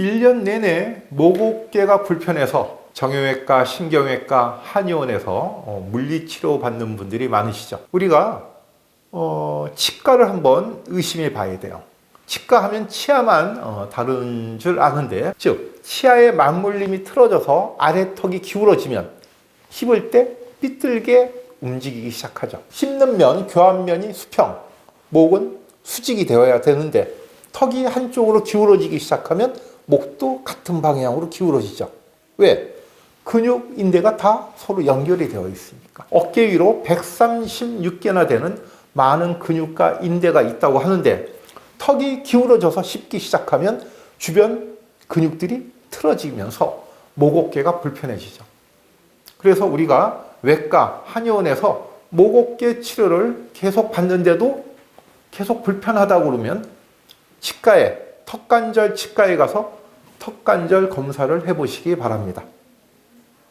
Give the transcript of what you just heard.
1년 내내 목어깨가 불편해서 정형외과, 신경외과, 한의원에서 어, 물리치료 받는 분들이 많으시죠. 우리가 어, 치과를 한번 의심해 봐야 돼요. 치과 하면 치아만 어, 다른 줄 아는데, 즉 치아의 맞물림이 틀어져서 아래 턱이 기울어지면 씹을 때 삐뚤게 움직이기 시작하죠. 씹는 면, 교환면이 수평, 목은 수직이 되어야 되는데 턱이 한쪽으로 기울어지기 시작하면 목도 같은 방향으로 기울어지죠. 왜? 근육 인대가 다 서로 연결이 되어 있으니까. 어깨 위로 136개나 되는 많은 근육과 인대가 있다고 하는데 턱이 기울어져서 씹기 시작하면 주변 근육들이 틀어지면서 목 어깨가 불편해지죠. 그래서 우리가 외과 한의원에서 목 어깨 치료를 계속 받는데도 계속 불편하다고 그러면 치과에 턱관절 치과에 가서 턱관절 검사를 해보시기 바랍니다.